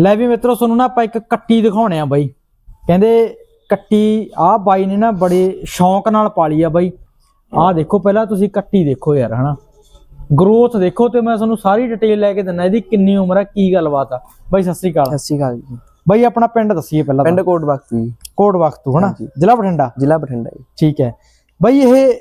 ਲੈ ਵੀ ਮਿੱਤਰੋ ਤੁਹਾਨੂੰ ਨਾ ਆਪਾਂ ਇੱਕ ਕੱਟੀ ਦਿਖਾਉਣੇ ਆ ਬਾਈ। ਕਹਿੰਦੇ ਕੱਟੀ ਆਹ ਬਾਈ ਨੇ ਨਾ ਬੜੇ ਸ਼ੌਂਕ ਨਾਲ ਪਾਲੀ ਆ ਬਾਈ। ਆਹ ਦੇਖੋ ਪਹਿਲਾਂ ਤੁਸੀਂ ਕੱਟੀ ਦੇਖੋ ਯਾਰ ਹਨਾ। ਗਰੋਥ ਦੇਖੋ ਤੇ ਮੈਂ ਤੁਹਾਨੂੰ ਸਾਰੀ ਡਿਟੇਲ ਲੈ ਕੇ ਦਿੰਦਾ ਇਹਦੀ ਕਿੰਨੀ ਉਮਰ ਆ ਕੀ ਗੱਲਬਾਤ ਆ। ਬਾਈ ਸਤਿ ਸ੍ਰੀ ਅਕਾਲ। ਸਤਿ ਸ਼੍ਰੀ ਅਕਾਲ ਜੀ। ਬਾਈ ਆਪਣਾ ਪਿੰਡ ਦੱਸੀਏ ਪਹਿਲਾਂ। ਪਿੰਡ ਕੋਟ ਬਖਤ ਜੀ। ਕੋਟ ਵਖਤੂ ਹਨਾ। ਜ਼ਿਲ੍ਹਾ ਬਠਿੰਡਾ? ਜ਼ਿਲ੍ਹਾ ਬਠਿੰਡਾ ਜੀ। ਠੀਕ ਹੈ। ਬਾਈ ਇਹ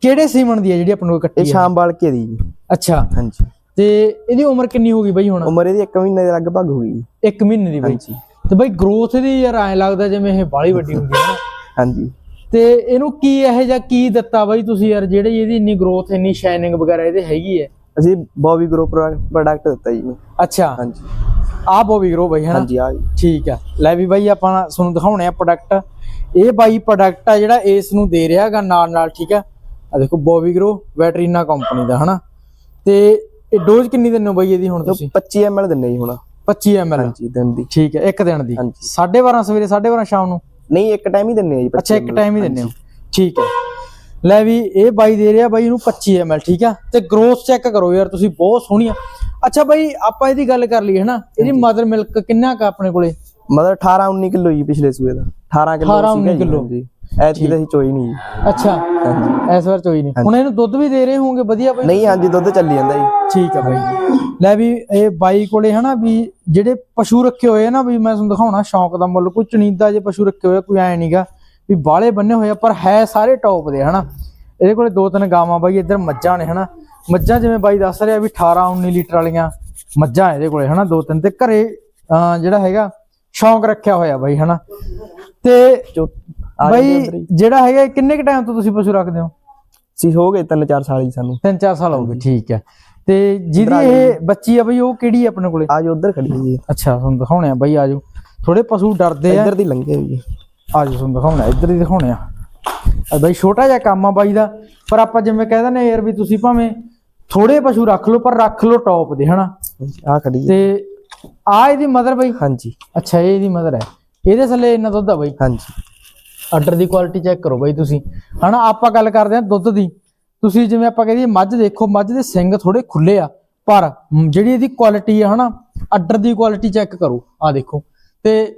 ਕਿਹੜੇ ਸੀਮਨ ਦੀ ਹੈ ਜਿਹੜੀ ਆਪਣੇ ਕੋਲ ਕੱਟੀ ਇਹ ਹੈ ਸ਼ਾਮ ਬਾਲਕੇ ਦੀ ਜੀ। ਅੱਛਾ। ਹਾਂਜੀ। ਤੇ ਇਹਦੀ ਉਮਰ ਕਿੰਨੀ ਹੋ ਗਈ ਬਾਈ ਹੁਣ? ਉਮਰ ਇਹਦੀ 1 ਮਹੀਨੇ ਦੇ ਲਗਭਗ ਹੋ ਗਈ ਜੀ। 1 ਮਹੀਨੇ ਦੀ ਬਾਈ ਹਾਂਜੀ। ਤੇ ਬਾਈ ਗਰੋਥ ਇਹਦੀ ਯਾਰ ਐਂ ਲੱਗਦਾ ਜਿਵੇਂ ਇਹ ਬਾਲੀ ਵੱਡੀ ਹੁੰਦੀ ਹੈ ਹਾਂਜੀ। ਤੇ ਇਹਨੂੰ ਕੀ ਇਹ ਜਾਂ ਕੀ ਦਿੱਤਾ ਬਾਈ ਤੁਸੀਂ ਯਾਰ ਜਿਹੜੀ ਇਹਦੀ ਇੰਨੀ ਗਰੋਥ ਇੰਨੀ ਸ਼ਾਈਨਿੰਗ ਵਗੈਰਾ ਇਹਦੇ ਹੈਗੀ ਹੈ? ਅਸੀਂ ਬੋਬੀ ਗਰੋ ਪ੍ਰੋਡਕਟ ਦਿੱਤਾ ਜੀ। ਅੱਛਾ। ਹਾਂਜੀ। ਆਹ ਬੋਬੀ ਗਰੋ ਬਾਈ ਹਨਾ? ਹਾਂਜੀ ਆ ਜੀ। ਠੀਕ ਆ। ਲੈ ਵੀ ਬਾਈ ਆਪਾਂ ਤੁਹਾਨੂੰ ਦਿਖਾਉਣੇ ਆ ਪ੍ਰੋਡਕਟ ਇਹ ਬਾਈ ਪ੍ਰੋਡਕਟ ਆ ਜਿਹੜਾ ਇਸ ਨੂੰ ਦੇ ਰਿਹਾਗਾ ਨਾਲ ਨਾਲ ਠੀਕ ਆ? ਆ ਦੇਖੋ ਬੋਬੀ ਗਰੋ ਵੈਟਰੀਨਾ ਕੰਪਨੀ ਦਾ ਹਨਾ? ਤੇ ਇਹ ਡੋਜ਼ ਕਿੰਨੀ ਦਿੰਦੇ ਹੋ ਬਾਈ ਇਹਦੀ ਹੁਣ ਤੁਸੀਂ? 25 ml ਦਿੰਨੇ ਜੀ ਹੁਣ। 25 ml ਹਾਂਜੀ ਦਿਨ ਦੀ। ਠੀਕ ਹੈ ਇੱਕ ਦਿਨ ਦੀ। ਹਾਂਜੀ। 12:30 ਸਵੇਰੇ 12:30 ਸ਼ਾਮ ਨੂੰ? ਨਹੀਂ ਇੱਕ ਟਾਈਮ ਹੀ ਦਿੰਨੇ ਆ ਜੀ ਅੱਛਾ 25 ਇੱਕ ਟਾਈਮ ਹੀ ਦਿੰਦੇ ਹੋ। ਠੀਕ ਹੈ। ਲੈ ਵੀ ਇਹ ਬਾਈ ਦੇ ਰਿਹਾ ਬਾਈ ਇਹਨੂੰ 25 ml ਠੀਕ ਆ? ਤੇ ਗਰੋਥ ਚੈੱਕ ਕਰੋ ਯਾਰ ਤੁਸੀਂ ਬਹੁਤ ਸੋਹਣੀ ਆ। ਅੱਛਾ ਬਾਈ ਆਪਾਂ ਇਹਦੀ ਗੱਲ ਕਰ ਲਈਏ ਹਨਾ? ਇਹਦੀ ਮਦਰ ਮਿਲਕ ਕਿੰਨਾ ਕ ਆਪਣੇ ਕੋਲੇ? ਮਤਲਬ 18 19 ਕਿਲੋ ਜੀ ਪਿਛਲੇ ਸੂਏ ਦਾ। 18 ਕਿਲੋ 18 19 ਕਿੱਲੋ। ਜੀ ਐਤਕੀ ਤਾਂ ਅਸੀਂ ਚੋਈ ਨਹੀਂ ਜੀ। ਅੱਛਾ ਇਸ ਵਾਰ ਚੋਈ ਨਹੀਂ। ਹੁਣ ਇਹਨੂੰ ਦੁੱਧ ਵੀ ਦੇ ਰਹੇ ਹੋਵੋਗੇ ਵਧੀਆ ਬਾਈ? ਨਹੀਂ ਹਾਂਜੀ ਦੁੱਧ ਚੱਲੀ ਜਾਂਦਾ ਜੀ। ਠੀਕ ਆ ਬਾਈ। ਲੈ ਵੀ ਇਹ ਬਾਈ ਕੋਲੇ ਹਨਾ ਵੀ ਜਿਹੜੇ ਪਸ਼ੂ ਰੱਖੇ ਹੋਏ ਆ ਨਾ ਵੀ ਮੈਂ ਤੁਹਾਨੂੰ ਦਿਖਾਉਣਾ ਸ਼ੌਂਕ ਦਾ ਮੁੱਲ ਕੋਈ ਚੁਣੀਦਾ ਜੇ ਪਸ਼ੂ ਰੱਖੇ ਹੋਏ ਕੋਈ ਐ ਨਹੀਂਗਾ ਵੀ ਬਾਲੇ ਬੰਨੇ ਹੋਏ ਆ ਪਰ ਹੈ ਸਾਰੇ ਟੌਪ ਦੇ ਹਨਾ। ਇਹਦੇ ਕੋਲੇ ਦੋ ਤਿੰਨ ਗਾਵਾਂ ਬਾਈ ਇੱਧਰ ਮੱਝਾਂ ਨੇ ਹਨਾ। ਮੱਝਾਂ ਜਿਵੇਂ ਬਾਈ ਦੱਸ ਰਿਹਾ ਵੀ 18 19 ਲੀਟਰ ਵਾਲੀਆਂ ਮੱਝਾਂ ਇਹਦੇ ਕੋਲੇ ਹਨਾ ਦੋ ਤਿੰਨ ਤੇ ਘਰੇ ਜਿਹੜਾ ਹੈਗਾ ਸ਼ੌਂਕ ਰੱਖਿਆ ਹੋਇਆ ਬਾਈ ਹਨਾ। ਤੇ ਬਾਈ ਹੀ। ਜਿਹੜਾ ਹੈਗਾ ਕਿੰਨੇ ਕ ਟਾਈਮ ਤੋਂ ਤੁਸੀਂ ਪਸ਼ੂ ਰੱਖਦੇ ਹੋ? ਸੀ ਹੋ ਗਏ 3-4 ਸਾਲ ਜੀ ਸਾਨੂੰ। ਤਿੰਨ ਚਾਰ ਸਾਲ ਹੋ ਗਏ ਠੀਕ ਹੈ। ਤੇ ਜਿਹਦੀ ਇਹ ਬੱਚੀ ਆ ਬਈ ਉਹ ਕਿਹੜੀ ਆਪਣੇ ਕੋਲੇ? ਆ ਜੋ ਉਧਰ ਖੜੀ ਹੈ। ਜੀ ਅੱਛਾ ਤੁਹਾਨੂੰ ਦਿਖਾਉਣੇ ਆ ਬਈ ਆਜੋ ਥੋੜੇ ਪਸ਼ੂ ਡਰਦੇ ਆ। ਇੱਧਰ ਦੀ ਲੰਘੇ ਜੀ ਆਜੋ ਤੁਹਾਨੂੰ ਦਿਖਾਉਣਾ ਇੱਧਰ ਹੀ ਦਿਖਾਉਣੇ ਆ। ਬਈ ਛੋਟਾ ਜਿਹਾ ਕੰਮ ਆ ਬਾਈ ਦਾ ਪਰ ਆਪਾਂ ਜਿਵੇਂ ਕਹਿ ਦਿੰਦੇ ਯਾਰ ਵੀ ਤੁਸੀਂ ਭਾਵੇਂ ਥੋੜੇ ਪਸ਼ੂ ਰੱਖ ਲਓ ਪਰ ਰੱਖ ਲਓ ਟੌਪ ਦੇ ਹਨਾ? ਆ ਖੜੀ ਹੈ। ਤੇ ਆ ਇਹਦੀ ਮਦਰ ਬਈ? ਹਾਂਜੀ। ਅੱਛਾ ਇਹ ਇਹਦੀ ਮਦਰ ਹੈ। ਇਹਦੇ ਥੱਲੇ ਇੰਨਾ ਦੁੱਧ ਆ ਬਈ? ਹਾਂਜੀ। ਆਰਡਰ ਦੀ ਕੁਆਲਿਟੀ ਚੈੱਕ ਕਰੋ ਬਾਈ ਤੁਸੀਂ। ਹਨਾ ਆਪਾਂ ਗੱਲ ਕਰਦੇ ਹਾਂ ਦੁੱਧ ਦੀ। ਤੁਸੀਂ ਜਿਵੇਂ ਆਪਾਂ ਕਹਦੇ ਮੱਝ ਦੇਖੋ ਮੱਝ ਦੇ ਸਿੰਗ ਥੋੜੇ ਖੁੱਲੇ ਆ ਪਰ ਜਿਹੜੀ ਇਹਦੀ ਕੁਆਲਿਟੀ ਆ ਹਨਾ ਆਰਡਰ ਦੀ ਕੁਆਲਿਟੀ ਚੈੱਕ ਕਰੋ। ਆ ਦੇਖੋ। ਤੇ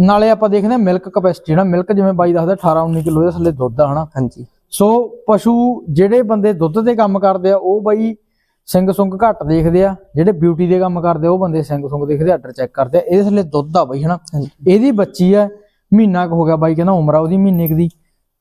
ਨਾਲੇ ਆਪਾਂ ਦੇਖਦੇ ਹਾਂ ਮਿਲਕ ਕਪੈਸਿਟੀ ਨਾ ਮਿਲਕ ਜਿਵੇਂ ਬਾਈ ਦੱਸਦਾ 18 19 ਕਿਲੋ ਦੇ ਥੱਲੇ ਦੁੱਧ ਆ ਹਨਾ। ਹਾਂਜੀ। ਸੋ ਪਸ਼ੂ ਜਿਹੜੇ ਬੰਦੇ ਦੁੱਧ ਦੇ ਕੰਮ ਕਰਦੇ ਆ ਉਹ ਬਾਈ ਸਿੰਘ ਸੁੰਗ ਘੱਟ ਦੇਖਦੇ ਆ ਜਿਹੜੇ ਬਿਊਟੀ ਦੇ ਕੰਮ ਕਰਦੇ ਆ ਉਹ ਬੰਦੇ ਸਿੰਘ ਸੁੰਗ ਦੇਖਦੇ ਆਰਡਰ ਚੈੱਕ ਕਰਦੇ ਆ। ਇਹਦੇ ਥੱਲੇ ਦੁੱਧ ਆ ਬਾਈ ਹਨਾ। ਇਹਦੀ ਬੱਚੀ ਆ ਮਹੀਨਾ ਕੁ ਹੋ ਗਿਆ ਬਾਈ ਕਹਿੰਦਾ ਉਮਰ ਆ ਉਹਦੀ ਮਹੀਨੇ ਕੁ ਦੀ।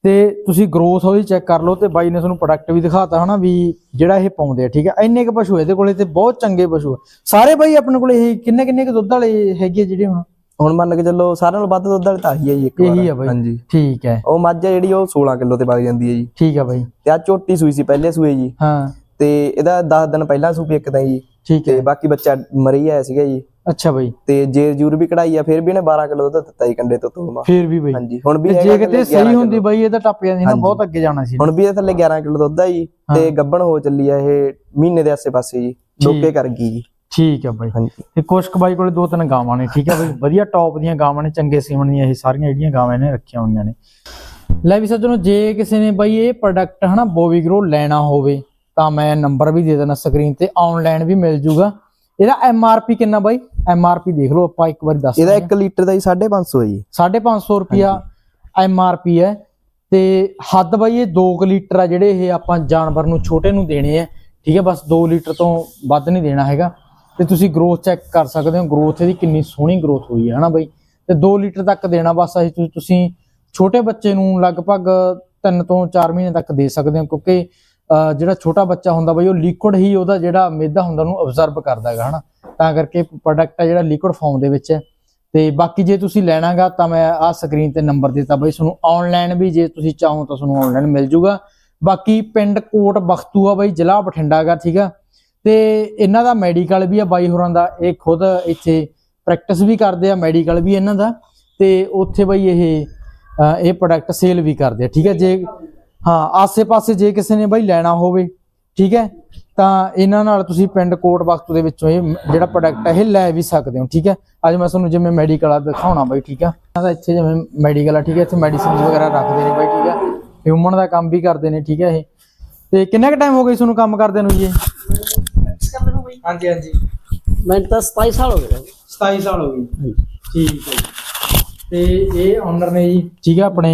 ਤੇ ਤੁਸੀਂ ਗਰੋਥ ਉਹਦੀ ਚੈੱਕ ਕਰ ਲਓ ਤੇ ਬਾਈ ਨੇ ਤੁਹਾਨੂੰ ਪ੍ਰੋਡਕਟ ਵੀ ਦਿਖਾਤਾ ਹਨਾ ਵੀ ਜਿਹੜਾ ਇਹ ਪਾਉਂਦੇ ਆ ਠੀਕ ਆ? ਇੰਨੇ ਕੁ ਪਸ਼ੂ ਇਹਦੇ ਕੋਲੇ ਤੇ ਬਹੁਤ ਚੰਗੇ ਪਸ਼ੂ ਆ। ਸਾਰੇ ਬਾਈ ਆਪਣੇ ਕੋਲੇ ਇਹ ਕਿੰਨੇ ਕਿੰਨੇ ਕੁ ਦੁੱਧ ਵਾਲੇ ਹੈਗੇ ਜਿਹੜੇ ਹੁਣ? ਹੁਣ ਮੰਨ ਕੇ ਚੱਲੋ ਸਾਰਿਆਂ ਨਾਲੋਂ ਵੱਧ ਦੁੱਧ ਵਾਲੀ ਤਾਂ ਆਹੀ ਹੈ ਜੀ ਇੱਕ ਵਾਰ। ਇਹੀ ਆ ਬਾਈ। ਹਾਂਜੀ। ਠੀਕ ਹੈ। ਉਹ ਮੱਝ ਆ ਜਿਹੜੀ ਉਹ 16 ਕਿਲੋ ਤੇ ਵਗ ਜਾਂਦੀ ਹੈ ਜੀ। ਠੀਕ ਆ ਬਾਈ। ਤੇ ਆ ਝੋਟੀ ਸੂਈ ਸੀ ਪਹਿਲੇ ਸੂਏ ਜੀ। ਹਾਂ। ਤੇ ਇਹਦਾ 10 ਦਿਨ ਪਹਿਲਾਂ ਸੂਪੀ ਇੱਕ ਤਾਂ ਜੀ। ਠੀਕ ਹੈ। ਬਾਕੀ ਬੱਚਾ ਮਰੀ ਆਇਆ ਸੀਗਾ ਜੀ। ਅੱਛਾ ਬਾਈ। ਤੇ ਜੇਰ ਜੂਰ ਵੀ ਕਢਾਈ ਆ ਫਿਰ ਵੀ ਇਹਨੇ 12 ਕਿਲੋ ਦੁੱਧ ਦਿੱਤਾ ਜੀ ਕੰਡੇ ਤੋਂ ਤੋਲਵਾ ਫੇਰ ਵੀ ਬਾਈ। ਹਾਂਜੀ ਹੁਣ ਵੀ ਜੇ ਕਿਤੇ ਸਹੀ 11 ਹੁੰਦੀ ਬਾਈ ਇਹ ਤਾਂ ਟੱਪ ਜਾਂਦੀ ਨਾ ਬਹੁਤ ਅੱਗੇ ਜਾਣਾ ਸੀ ਹੁਣ ਵੀ ਇਹ ਥੱਲੇ 11 ਕਿਲੋ ਦੁੱਧ ਆ ਜੀ ਤੇ ਗੱਬਣ ਹੋ ਚੱਲੀ ਆ ਇਹ ਮਹੀਨੇ ਦੇ ਆਸੇ-ਪਾਸੇ ਜੀ ਡੋਕੇ ਕਰ ਗਈ ਜੀ। ਠੀਕ ਹੈ ਬਾਈ। ਹਾਂਜੀ। ਤੇ ਕੁਸ਼ਕ ਬਾਈ ਕੋਲੇ ਦੋ ਤਿੰਨ ਗਾਵਾਂ ਨੇ ਠੀਕ ਹੈ ਬਾਈ? ਵਧੀਆ ਟੌਪ ਦੀਆਂ ਗਾਵਾਂ ਨੇ ਚੰਗੇ ਸੀਮਣ ਦੀਆਂ ਇਹ ਸਾਰੀਆਂ ਜਿਹੜੀਆਂ ਗਾਵਾਂ ਨੇ ਰੱਖੀਆਂ ਹੋਈਆਂ ਨੇ। ਲੈ ਵੀ ਸੱਜਣੋ ਜੇ ਕਿਸੇ ਨੇ ਬਾਈ ਇਹ ਪ੍ਰੋਡਕਟ ਹਨਾ ਬੋਵੀ ਗਰੋ ਲੈਣਾ ਹੋਵੇ ਤਾਂ ਮੈਂ ਨੰਬਰ ਵੀ ਦੇ ਦੇਣਾ ਸਕਰੀਨ ਤੇ ਆਨਲਾਈਨ ਵੀ ਮਿਲ ਜੂਗਾ। ਇਹਦਾ ਐਮ ਆਰ ਪੀ ਕਿੰਨਾ ਬਾਈ? ਐਮ ਆਰ ਪੀ ਦੇਖ ਲਓ ਆਪਾਂ ਇੱਕ ਵਾਰੀ ਦੱਸ ਇਹਦਾ 1 ਲੀਟਰ ਦਾ ਜੀ 550 ਹੈ ਜੀ। 550 ਰੁਪਿਆ ਐਮ ਆਰ ਪੀ ਹੈ ਤੇ ਹੱਦ ਬਾਈ ਇਹ 2 ਲੀਟਰ ਆ ਜਿਹੜੇ ਇਹ ਆਪਾਂ ਜਾਨਵਰ ਨੂੰ ਛੋਟੇ ਨੂੰ ਦੇਣੇ ਆ। ਠੀਕ ਹੈ ਬਸ 2 ਲੀਟਰ ਤੋਂ ਵੱਧ ਨਹੀਂ ਦੇਣਾ ਹੈਗਾ। ਤੇ ਤੁਸੀਂ ਗਰੋਥ ਚੈੱਕ ਕਰ ਸਕਦੇ ਹੋ ਗਰੋਥ ਇਹਦੀ ਕਿੰਨੀ ਸੋਹਣੀ ਗਰੋਥ ਹੋਈ ਹੈ ਹਨਾ ਬਾਈ? ਤੇ 2 ਲੀਟਰ ਤੱਕ ਦੇਣਾ ਬਸ ਅਸੀਂ ਤੁਸੀਂ- ਛੋਟੇ ਬੱਚੇ ਨੂੰ ਲਗਭਗ 3 ਤੋਂ 4 ਮਹੀਨੇ ਤੱਕ ਦੇ ਸਕਦੇ ਹੋ ਕਿਉਂਕਿ ਜਿਹੜਾ ਛੋਟਾ ਬੱਚਾ ਹੁੰਦਾ ਬਾਈ ਉਹ ਲਿਕੁਇਡ ਹੀ ਉਹਦਾ ਜਿਹੜਾ ਮਿਹਦਾ ਹੁੰਦਾ ਉਹਨੂੰ ਅਬਜ਼ਰਬ ਕਰਦਾ ਹੈਗਾ ਹਨਾ? ਤਾਂ ਕਰਕੇ ਪ੍ਰੋਡਕਟ ਆ ਜਿਹੜਾ ਲਿਕੁਇਡ ਫਾਰਮ ਦੇ ਵਿੱਚ ਹੈ। ਤੇ ਬਾਕੀ ਜੇ ਤੁਸੀਂ ਲੈਣਾਗਾ ਤਾਂ ਮੈਂ ਆਹ ਸਕਰੀਨ ਤੇ ਨੰਬਰ ਦਿੱਤਾ ਬਈ, ਤੁਹਾਨੂੰ ਆਨਲਾਈਨ ਵੀ ਜੇ ਤੁਸੀਂ ਚਾਹੋ ਤਾਂ ਤੁਹਾਨੂੰ ਆਨਲਾਈਨ ਮਿਲ ਜੂਗਾ। ਬਾਕੀ ਪਿੰਡ ਕੋਟ ਬਖਤੂ ਆ ਬਈ, ਜ਼ਿਲ੍ਹਾ ਬਠਿੰਡਾ ਗਾ ਠੀਕ ਆ? ਤੇ ਇਹਨਾਂ ਦਾ ਮੈਡੀਕਲ ਵੀ ਆ ਬਾਈ ਹੋਰਾਂ ਦਾ। ਇਹ ਖੁਦ ਇੱਥੇ ਪ੍ਰੈਕਟਿਸ ਵੀ ਕਰਦੇ ਆ ਮੈਡੀਕਲ ਵੀ ਇਹਨਾਂ ਦਾ। ਤੇ ਉੱਥੇ ਬਈ ਇਹ ਇਹ ਪ੍ਰੋਡਕਟ ਸੇਲ ਵੀ ਕਰਦੇ ਆ, ਠੀਕ ਹੈ ਜੇ, ਹਾਂ, ਆਸੇ-ਪਾਸੇ ਜੇ ਕਿਸੇ ਨੇ ਬਈ ਲੈਣਾ ਹੋਵੇ ਠੀਕ ਹੈ? ਤਾਂ ਇਹਨਾਂ ਨਾਲ ਤੁਸੀਂ ਪਿੰਡ ਕੋਟ ਬਖਤੂ ਦੇ ਵਿੱਚੋਂ ਇਹ ਮ- ਜਿਹੜਾ ਪ੍ਰੋਡਕਟ ਹੈ ਇਹ ਲੈ ਵੀ ਸਕਦੇ ਹੋ ਠੀਕ ਹੈ? ਅੱਜ ਮੈਂ ਤੁਹਾਨੂੰ ਜਿਵੇਂ ਮੈਡੀਕਲ ਆ ਦਿਖਾਉਣਾ ਬਾਈ ਠੀਕ ਆ ਇਹਨਾਂ ਦਾ ਇੱਥੇ ਜਿਵੇਂ ਮੈਡੀਕਲ ਆ ਠੀਕ ਹੈ? ਇੱਥੇ ਮੈਡੀਸਿਨਸ ਵਗੈਰਾ ਰੱਖਦੇ ਨੇ ਬਾਈ ਠੀਕ ਹੈ? ਹਿਊਮਨ ਦਾ ਕੰਮ ਵੀ ਕਰਦੇ ਨੇ ਠੀਕ ਹੈ ਇਹ? ਤੇ ਕਿੰਨਾ ਕੁ ਟਾਈਮ ਹੋ ਗਿਆ ਜੀ ਤੁਹਾਨੂੰ ਕੰਮ ਕਰਦੇ ਨੂੰ ਜੀ ਇਹ? ਹਾਂਜੀ ਹਾਂਜੀ। ਮੈਨੂੰ ਤਾਂ 27 ਸਾਲ ਹੋ ਗਏ। 27 ਸਾਲ ਹੋ ਗਏ। ਠੀਕ ਹੈ। ਤੇ ਇਹ ਓਨਰ ਨੇ ਜੀ ਠੀਕ ਹੈ ਆਪਣੇ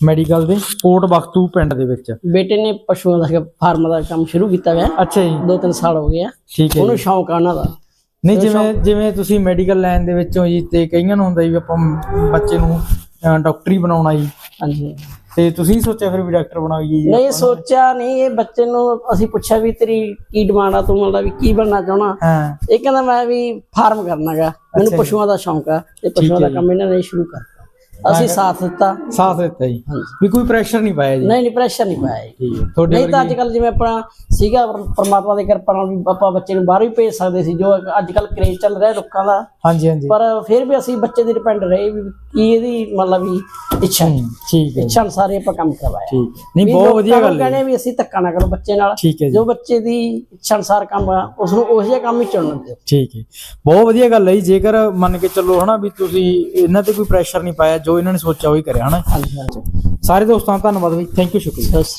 ਮੈਡੀਕਲ ਦੇ ਕੋਟ ਬਖਤੂ ਪਿੰਡ ਦੇ ਵਿੱਚ। ਬੇਟੇ ਨੇ ਪਸ਼ੂਆਂ ਦਾ ਫਾਰਮ ਦਾ ਕੰਮ ਸ਼ੁਰੂ ਕੀਤਾ ਹੋਇਆ। ਅੱਛਾ ਜੀ। ਦੋ ਤਿੰਨ ਸਾਲ ਹੋ ਗਏ ਆ। ਠੀਕ ਹੈ ਉਹਨੂੰ। ਸ਼ੌਂਕ ਆ ਉਹਨਾਂ ਦਾ। ਨਹੀਂ ਜਿਵੇਂ ਜਿਵੇਂ ਤੁਸੀਂ ਮੈਡੀਕਲ ਲਾਈਨ ਦੇ ਵਿੱਚੋਂ ਜੀ ਤੇ ਕਈਆਂ ਨੂੰ ਹੁੰਦਾ ਜੀ ਆਪਾਂ ਬੱਚੇ ਨੂੰ ਡਾਕਟਰੀ ਬਣਾਉਣਾ ਜੀ। ਹਾਂਜੀ। ਤੇ ਤੁਸੀਂ ਸੋਚਿਆ ਫਿਰ ਵੀ ਡਾਕਟਰ ਬਣਾਈਏ ਜੀ? ਨਹੀਂ ਸੋਚਿਆ ਨਹੀਂ ਇਹ ਬੱਚੇ ਨੂੰ ਅਸੀਂ ਪੁੱਛਿਆ ਵੀ ਤੇਰੀ ਕੀ ਡਿਮਾਂਡ ਆ ਤੂੰ ਮਤਲਬ ਵੀ ਕੀ ਬਣਨਾ ਚਾਹਣਾ ਇਹ ਕਹਿੰਦਾ ਮੈਂ ਵੀ ਫਾਰਮ ਕਰਨਾਗਾ ਮੈਨੂੰ ਪਸ਼ੂਆਂ ਦਾ ਸ਼ੌਂਕ ਆ। ਤੇ ਪਸ਼ੂਆਂ ਦਾ ਕੰਮ ਇਹਨਾਂ ਨੇ ਸ਼ੁਰੂ ਕਰਤਾ। ਅਸੀਂ ਸਾਥ ਦਿੱਤਾ। ਸਾਥ ਦਿੱਤਾ ਜੀ। ਵੀ ਕੋਈ ਪ੍ਰੈਸ਼ਰ ਨਹੀਂ ਪਾਇਆ ਜੀ। ਨਹੀਂ ਨਹੀਂ ਪ੍ਰੈਸ਼ਰ ਨਹੀਂ ਪਾਇਆ ਜੀ। ਤੁਹਾਡੇ ਨਹੀਂ ਤਾਂ ਅੱਜ ਕੱਲ ਜਿਵੇਂ ਆਪਣਾ ਸੀਗਾ ਪਰ- ਪ੍ਰਮਾਤਮਾ ਦੀ ਕਿਰਪਾ ਨਾਲ ਵੀ ਆਪਾਂ ਬੱਚੇ ਨੂੰ ਬਾਹਰ ਵੀ ਭੇਜ ਸਕਦੇ ਸੀ ਜੋ ਅੱਜ ਕੱਲ ਕਰੇਜ਼ ਚੱਲ ਰਿਹਾ ਲੋਕਾਂ ਦਾ। ਹਾਂਜੀ ਹਾਂਜੀ। ਪਰ ਫਿਰ ਵੀ ਅਸੀਂ ਬੱਚੇ ਦੇ ਡਿਪੈਂਡ ਰਹੇ ਵੀ ਕੀ ਇਹਦੀ ਮਤਲਬ ਵੀ ਇੱਛਾ ਹੈ। ਠੀਕ ਹੈ ਇੱਛਾ ਅਨੁਸਾਰ ਹੀ ਆਪਾਂ ਕੰਮ ਕਰਵਾਇਆ। ਠੀਕ ਹੈ। ਨਹੀਂ ਵੀ ਬਹੁਤ ਲੋਕਾਂ ਵਧੀਆ ਨੂੰ ਗੱਲ ਹੈ ਕਹਿੰਦੇ ਵੀ ਅਸੀਂ ਧੱਕਾ ਨਾ ਕਰੋ ਬੱਚੇ ਨਾਲ। ਠੀਕ ਹੈ ਜੀ। ਜੋ ਬੱਚੇ ਦੀ ਇੱਛਾ ਅਨੁਸਾਰ ਕੰਮ ਆ ਉਸ ਨੂੰ ਉਹੋ ਜਿਹਾ ਕੰਮ ਹੀ ਚੁਣਨ ਦਿਓ। ਠੀਕ ਹੈ। ਬਹੁਤ ਵਧੀਆ ਗੱਲ ਹੈ ਜੀ। ਜੇਕਰ ਮੰਨ ਕੇ ਚੱਲੋ ਹਨਾ ਵੀ ਤੁਸੀਂ ਇਹਨਾਂ ਤੇ ਕੋਈ ਪ੍ਰੈਸ਼ਰ ਨਹੀਂ ਪਾਇਆ ਜੋ ਇਹਨਾਂ ਨੇ ਸੋਚਿਆ ਉਹੀ ਕਰਿਆ ਹਨਾ। ਹਾਂਜੀ ਹਾਂਜੀ। ਸਾਰੇ ਦੋਸਤਾਂ ਦਾ ਧੰਨਵਾਦ ਬਈ ਥੈਂਕ ਯੂ ਸ਼ੁਕਰੀਆ। ਸਤਿ ਸ਼੍ਰੀ ਅਕਾਲ